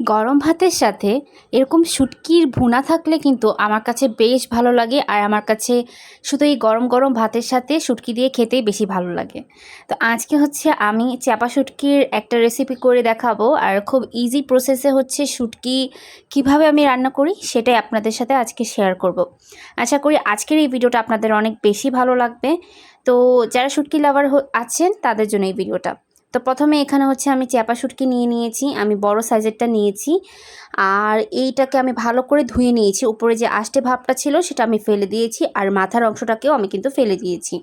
গরম ভাতের সাথে এরকম শুটকির ভুনা থাকলে কিন্তু আমার কাছে বেশ ভালো লাগে আর আমার কাছে শুধু এই গরম গরম ভাতের সাথে শুটকি দিয়ে খেতেই বেশি ভালো লাগে। তো আজকে হচ্ছে আমি চাপা শুটকির একটা রেসিপি করে দেখাবো আর খুব ইজি প্রসেসে হচ্ছে শুটকি কীভাবে আমি রান্না করি সেটাই আপনাদের সাথে আজকে শেয়ার করব। আশা করি আজকের এই ভিডিওটা আপনাদের অনেক বেশি ভালো লাগবে। তো যারা শুটকি লাভার আছেন তাদের জন্য এই ভিডিওটা তো প্রথমে এখানে হচ্ছে আমি চ্যাপা শুটকি নিয়ে নিয়েছি, আমি বড় সাইজেরটা নিয়েছি। আর এইটাকে আমি ভালো করে ধুয়ে নিয়েছি। উপরে যে আষ্টে ভাবটা ছিল সেটা আমি ফেলে দিয়েছি আর মাথার অংশটাকেও আমি কিন্তু ফেলে দিয়েছি।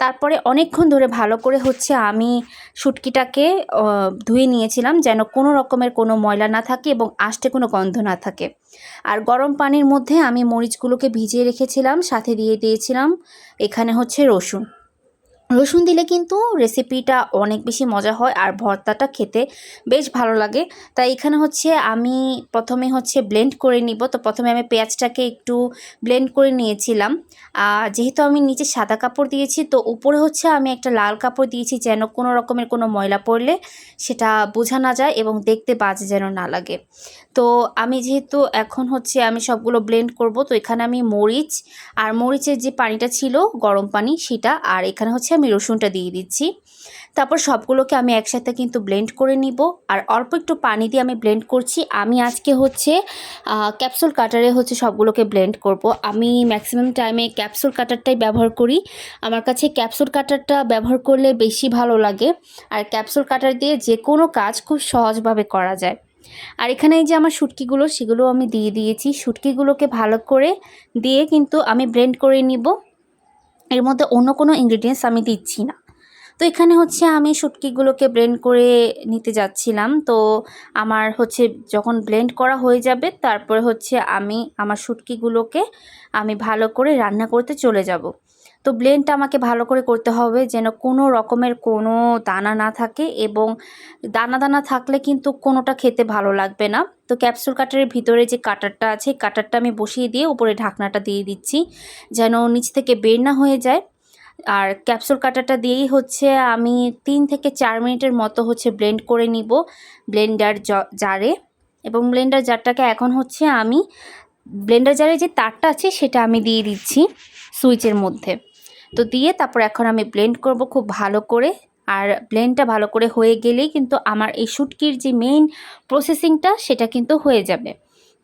তারপরে অনেকক্ষণ ধরে ভালো করে হচ্ছে আমি শুটকিটাকে ধুয়ে নিয়েছিলাম যেন কোনো রকমের কোনো ময়লা না থাকে এবং আষ্টে কোনো গন্ধ না থাকে। আর গরম পানির মধ্যে আমি মরিচগুলোকে ভিজিয়ে রেখেছিলাম, সাথে দিয়ে দিয়েছিলাম। এখানে হচ্ছে রসুন। রসুন দিলে কিন্তু রেসিপিটা অনেক বেশি মজা হয় আর ভর্তাটা খেতে বেশ ভালো লাগে। তাই এখানে হচ্ছে আমি প্রথমে হচ্ছে ব্লেন্ড করে নিব। তো প্রথমে আমি পেঁয়াজটাকে একটু ব্লেন্ড করে নিয়েছিলাম। আর যেহেতু আমি নিচে সাদা কাপড় দিয়েছি, তো উপরে হচ্ছে আমি একটা লাল কাপড় দিয়েছি যেন কোনো রকমের কোনো ময়লা পড়লে সেটা বোঝা না যায় এবং দেখতে বাজে যেন না লাগে। তো আমি যেহেতু এখন হচ্ছে আমি সবগুলো ব্লেন্ড করব, তো এখানে আমি মরিচ আর মরিচের যে পানিটা ছিল, গরম পানি, সেটা আর এখানে হচ্ছে আমি রসুনটা দিয়ে দিচ্ছি। তারপর সবগুলোকে আমি একসাথে কিন্তু ব্লেন্ড করে নিব। আর অল্প একটু পানি দিয়ে আমি ব্লেন্ড করছি। আমি আজকে হচ্ছে ক্যাপসুল কাটারে হচ্ছে সবগুলোকে ব্লেন্ড করব। আমি ম্যাক্সিমাম টাইমে ক্যাপসুল কাটারটাই ব্যবহার করি। আমার কাছে ক্যাপসুল কাটারটা ব্যবহার করলে বেশি ভালো লাগে। আর ক্যাপসুল কাটার দিয়ে যে কোনো কাজ খুব সহজভাবে করা যায়। আর এখানে এই যে আমার শুটকিগুলো, সেগুলো আমি দিয়ে দিয়েছি। শুটকিগুলোকে ভালো করে দিয়ে কিন্তু আমি ব্লেন্ড করে নিব। এর মধ্যে অন্য কোনো ইনগ্রিডিয়েন্টস আমি দিচ্ছি না। তো এখানে হচ্ছে আমি শুটকিগুলোকে ব্লেন্ড করে নিতে যাচ্ছিলাম। তো আমার হচ্ছে যখন ব্লেন্ড করা হয়ে যাবে, তারপরে হচ্ছে আমি আমার শুটকিগুলোকে আমি ভালো করে রান্না করতে চলে যাব। তো ব্লেন্ডটা আমাকে ভালো করে করতে হবে যেন কোনো রকমের কোনো দানা না থাকে এবং দানা দানা থাকলে কিন্তু কোনোটা খেতে ভালো লাগবে না। তো ক্যাপসুল কাটারের ভিতরে যে কাটারটা আছে কাটারটা আমি বসিয়ে দিয়ে উপরে ঢাকনাটা দিয়ে দিচ্ছি যেন নিচ থেকে বের না হয়ে যায়। আর ক্যাপসুল কাটারটা দিয়েই হচ্ছে আমি তিন থেকে চার মিনিটের মতো হচ্ছে ব্লেন্ড করে নিব ব্লেন্ডার জারে এবং ব্লেন্ডার জারটাকে এখন হচ্ছে আমি ব্লেন্ডার জারে যে তারটা আছে সেটা আমি দিয়ে দিচ্ছি সুইচের মধ্যে। তো দিয়ে তারপর এখন আমি ব্লেন্ড করব খুব ভালো করে। আর ব্লেন্ডটা ভালো করে হয়ে গেলেই কিন্তু আমার এই শুটকির যে মেইন প্রসেসিংটা সেটা কিন্তু হয়ে যাবে।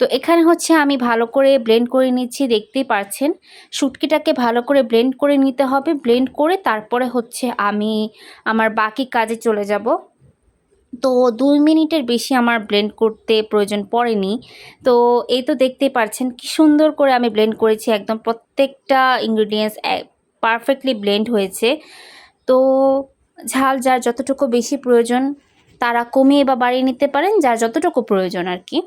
তো এখানে হচ্ছে আমি ভালো করে ব্লেন্ড করে নিচ্ছি, দেখতেই পাচ্ছেন। শুটকিটাকে ভালো করে ব্লেন্ড করে নিতে হবে। ব্লেন্ড করে তারপরে হচ্ছে আমি আমার বাকি কাজে চলে যাব। তো দুই মিনিটের বেশি আমার ব্লেন্ড করতে প্রয়োজন পড়েনি। তো এই তো দেখতেই পাচ্ছেন, কি সুন্দর করে আমি ব্লেন্ড করেছি। একদম প্রত্যেকটা ইনগ্রিডিয়েন্টস পারফেক্টলি ব্লেন্ড হয়েছে। তো ঝাল যার যতটুকু বেশি প্রয়োজন, তারা কমিয়ে বা বাড়িয়ে নিতে পারেন, যার যতটুকু প্রয়োজন আর কি।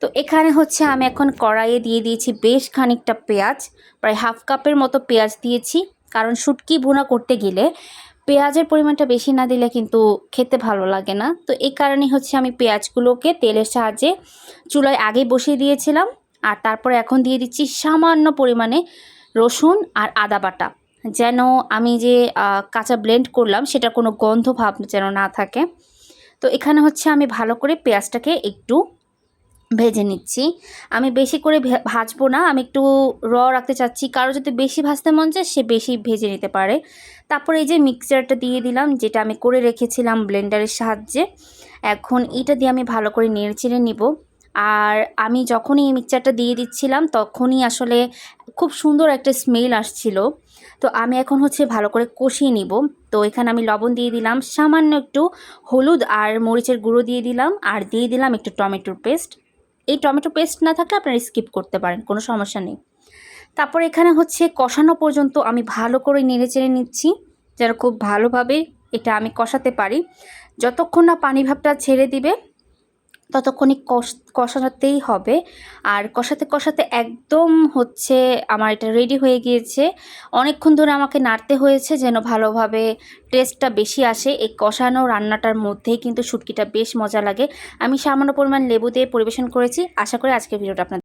তো এখানে হচ্ছে আমি এখন কড়াইয়ে দিয়ে দিয়েছি বেশ খানিকটা পেঁয়াজ, প্রায় হাফ কাপের মতো পেঁয়াজ দিয়েছি। কারণ শুটকি ভুনা করতে গেলে পেঁয়াজের পরিমাণটা বেশি না দিলে কিন্তু খেতে ভালো লাগে না। তো এই কারণে হচ্ছে আমি পেঁয়াজগুলোকে তেলের সাহায্যে চুলায় আগে বসিয়ে দিয়েছিলাম। আর তারপরে এখন দিয়ে দিচ্ছি সামান্য পরিমাণে রসুন আর আদা বাটা। যেন আমি যে কাঁচা ব্লেন্ড করলাম সেটা কোনো গন্ধ ভাব যেন না থাকে। তো এখানে হচ্ছে আমি ভালো করে পেঁয়াজটাকে একটু ভেজে নিচ্ছি। আমি বেশি করে ভাজবো না, আমি একটু র রাখতে চাচ্ছি। কারও যদি বেশি ভাজতে মন চায়, সে বেশি ভেজে নিতে পারে। তারপরে এই যে মিক্সচারটা দিয়ে দিলাম, যেটা আমি করে রেখেছিলাম ব্লেন্ডারের সাহায্যে, এখন এটা দিয়ে আমি ভালো করে নেড়ে চেড়ে নিব। আর আমি যখনই এই মিক্সচারটা দিয়ে দিচ্ছিলাম, তখনই আসলে খুব সুন্দর একটা স্মেল আসছিল। তো আমি এখন হচ্ছে ভালো করে কষিয়ে নিব। তো এখানে আমি লবণ দিয়ে দিলাম, সামান্য একটু হলুদ আর মরিচের গুঁড়ো দিয়ে দিলাম আর দিয়ে দিলাম একটু টমেটোর পেস্ট এই টমেটো পেস্ট না থাকলে আপনারা স্কিপ করতে পারেন, কোনো সমস্যা নেই। তারপর এখানে হচ্ছে কষানো পর্যন্ত আমি ভালো করে নেড়ে চেড়ে নিচ্ছি, যেন খুব ভালোভাবে এটা আমি কষাতে পারি। যতক্ষণ না পানি ভাবটা ছেড়ে দিবে ততক্ষণই কষ কষাতেই হবে। আর কষাতে কষাতে একদম হচ্ছে আমার এটা রেডি হয়ে গিয়েছে। অনেকক্ষণ ধরে আমাকে নাড়তে হয়েছে যেন ভালোভাবে টেস্টটা বেশি আসে। এই কষানো রান্নাটার মধ্যেই কিন্তু শুটকিটা বেশ মজা লাগে। আমি সামান্য পরিমাণ লেবু দিয়ে পরিবেশন করেছি। আশা করি আজকের ভিডিওটা আপনার